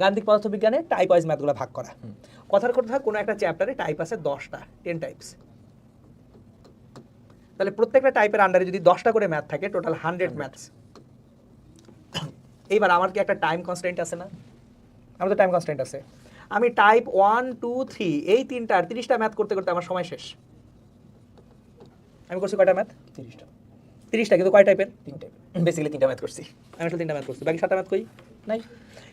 গাণিতিক পদার্থবিজ্ঞানে type wise ম্যাথগুলো ভাগ করা। কথার কথা কোনো একটা চ্যাপ্টারে টাইপ আছে দশটা টেন টাইপস তাহলে প্রত্যেকটা টাইপের আন্ডারে যদি দশটা করে ম্যাথ থাকে টোটাল হান্ড্রেড ম্যাথস এইবার আমার কি একটা টাইম কনস্ট্যান্ট আছে না? আমার তো টাইম কনস্ট্যান্ট আছে। আমি টাইপ ওয়ান টু থ্রি এই তিনটা আর তিরিশটা ম্যাথ করতে করতে আমার সময় শেষ। আমি করছি কয়টা ম্যাথ তিরিশটা। তিরিশটা কিন্তু কয় টাইপের তিনটে। বেসিক্যালি তিনটা ম্যাথ করছি। আমি আসলে তিনটা ম্যাথ করছি। বাকি সাতটা ম্যাথ কই নাই।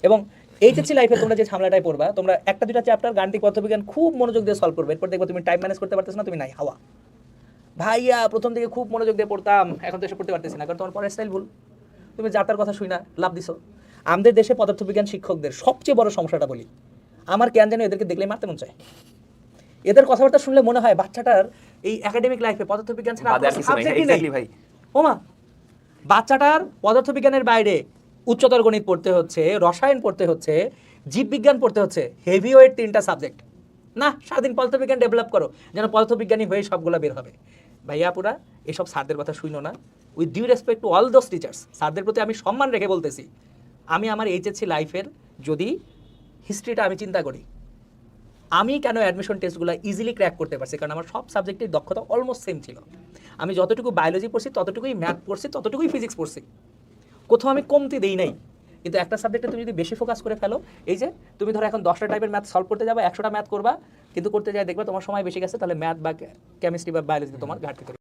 এবং এইচএসসি লাইফে তোমরা যে ঝামেলাটাই পড়বা তোমরা একটা দুটা চ্যাপ্টার গাণিতিক পদার্থবিজ্ঞান খুব মনোযোগ দিয়ে সলভ করবে। এরপর দেখব তুমি টাইম ম্যানেজ করতে পারতেছ না তুমি নাই হাওয়া। ভাইয়া প্রথম দিকে খুব মনোযোগ দিয়ে পড়তাম এখন তো এসে পড়তে পারতেছি না কারণ তোমার পরের স্টাইল ভুল। তুমি যাতার কথা শুই না লাভ দিছো। আমাদের দেশে পদার্থবিজ্ঞান শিক্ষকদের সবচেয়ে বড় সমস্যাটা বলি আমার কেন যেন এদেরকে দেখলেই মারতে মন চায়। এদের কথাবার্তা শুনলে মনে হয় বাচ্চাটার এই একাডেমিক লাইফে পদার্থবিজ্ঞান ছাড়া সাবজেক্টই নেই। ভাই। ওমা বাচ্চাটার পদার্থবিজ্ঞানের বাইরে উচ্চতর গণিত পড়তে হচ্ছে, রসায়ন পড়তে হচ্ছে, জীববিজ্ঞান পড়তে হচ্ছে হেভি ওয়েট তিনটা সাবজেক্ট না, সারাদিন পদার্থবিজ্ঞান ডেভেলপ করো, যেন পদার্থবিজ্ঞানী হয়ে সবগুলো বের হবে। ভাইয়া পুরা এসব স্যারদের কথা শুইনো না। With due respect to all those teachers স্যারদের প্রতি আমি সম্মান রেখে বলতেছি, আমি আমার এইচএসসি লাইফের যদি হিস্ট্রিটা আমি চিন্তা করি, আমি কেন অ্যাডমিশন টেস্টগুলো ইজিলি ক্র্যাক করতে পারছি? কারণ আমার সব সাবজেক্টের দক্ষতা অলমোস্ট সেম ছিল। আমি যতটুকু বায়োলজি পড়ছি, ততটুকুই ম্যাথ পড়ছি, ততটুকুই ফিজিক্স পড়ছি। কোথাও আমি কমতি দেই নাই। কিন্তু একটা সাবজেক্টে তুমি যদি বেশি ফোকাস করে ফেলো, এই যে তুমি ধরো এখন দশটা টাইপের ম্যাথ সলভ করতে যাবে, একশোটা ম্যাথ করবা, কিন্তু করতে যায় দেখবে তোমার সময় বেশি গেছে, তাহলে ম্যাথ বা কেমিস্ট্রি বা বায়োলজিতে তোমার ঘাটতি